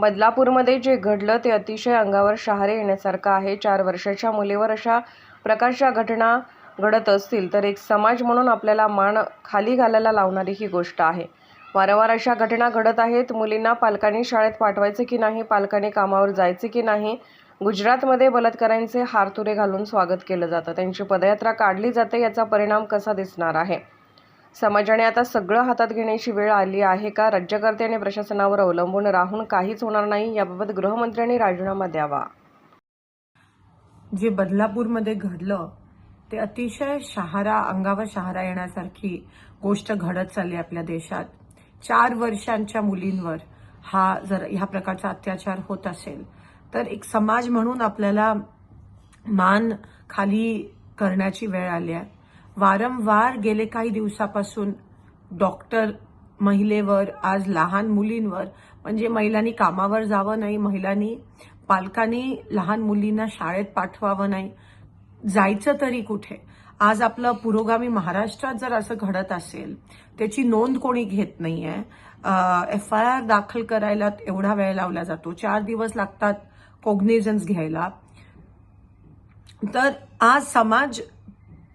बदलापूरमध्ये जे घडलं ते अतिशय अंगावर शहारे येण्यासारखं आहे. चार वर्षाच्या मुलीवर अशा प्रकारच्या घटना घडत असतील तर एक समाज म्हणून आपल्याला मान खाली घालायला लावणारी ही गोष्ट आहे. वारंवार अशा घटना घडत आहेत. मुलींना पालकांनी शाळेत पाठवायचे की नाही पालकांनी कामावर जायचे की नाही? गुजरातमध्ये बलात्कारांचे हारतुरे घालून स्वागत केलं जातं. त्यांची पदयात्रा काढली जाते याचा परिणाम कसा दिसणार आहे? समाजाने आता सगळं हातात घेण्याची वेळ आली आहे का? राज्यकर्ते आणि प्रशासनावर अवलंबून राहून काहीच होणार नाही याबाबत गृहमंत्र्यांनी राजीनामा द्यावा. जे बदलापूरमध्ये घडलं ते अतिशय शहारा अंगावर शहारा येण्यासारखी गोष्ट घडत चालली आपल्या देशात. चार वर्षांच्या मुलींवर हा जर ह्या प्रकारचा अत्याचार होत असेल तर एक समाज म्हणून आपल्याला मान खाली करण्याची वेळ आली आहे. वारंवार गेले काही दिवसापासून डॉक्टर महिलेवर आज लहान मुलींवर म्हणजे महिलांनी कामावर जावं नाही महिलांनी पालकांनी लहान मुलींना शाळेत पाठवावं नाही. जायचं तरी कुठे? आज आपलं पुरोगामी महाराष्ट्रात जर असं घडत असेल त्याची नोंद कोणी घेत नाहीये. एफ आय आर दाखल करायला एवढा वेळ लावला जातो. चार दिवस लागतात कोग्निझन्स घ्यायला. तर आज समाज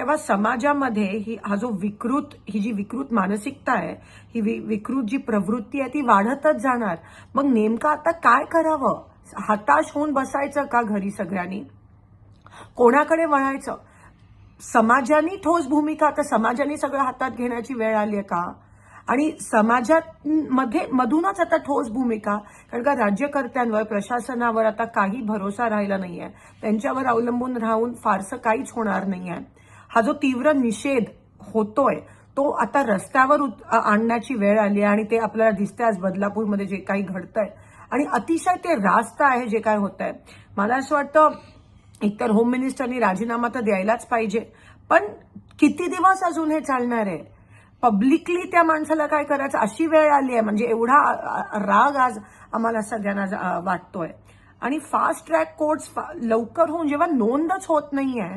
तेव्हा समाजामध्ये ही हा जो विकृत ही जी विकृत मानसिकता आहे ही वि- विकृत जी प्रवृत्ती आहे ती वाढतच जाणार. मग नेमकं आता काय करावं? हताश होऊन बसायचं का घरी सगळ्यांनी? कोणाकडे वळायचं? समाजाने ठोस भूमिका आता समाजाने सगळं हातात घेण्याची वेळ आली आहे का? आणि समाजात मध्ये मधूनच आता ठोस भूमिका कारण का राज्यकर्त्यांवर प्रशासनावर आता काही भरोसा राहिला नाहीये. त्यांच्यावर अवलंबून राहून फारसं काहीच होणार नाहीये. हा जो तीव्र निषेध होतोय तो आता रस्त्यावर उत- आणण्याची वेळ आली आहे आणि ते आपल्याला दिसतंय आज बदलापूरमध्ये जे काही घडतंय. आणि अतिशय ते रास्त आहे जे काय होत आहे मला असं वाटतं एकतर होम मिनिस्टरनी राजीनामा तर द्यायलाच पाहिजे पण किती दिवस अजून हे चालणार आहे? पब्लिकली त्या माणसाला काय करायचं? अशी वेळ आली आहे. म्हणजे एवढा राग आज आम्हाला सगळ्यांना वाटतोय. आणि फास्ट ट्रॅक कोर्ट्स लवकर होऊन जेव्हा नोंदच होत नाहीये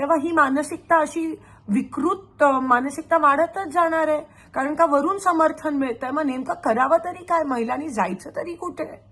तेव्हा ही मानसिकता अशी विकृत मानसिकता वाढतच जाणार आहे. कारण का वरून समर्थन मिळतंय. मग नेमकं करावं तरी काय? महिलांनी जायचं तरी कुठे?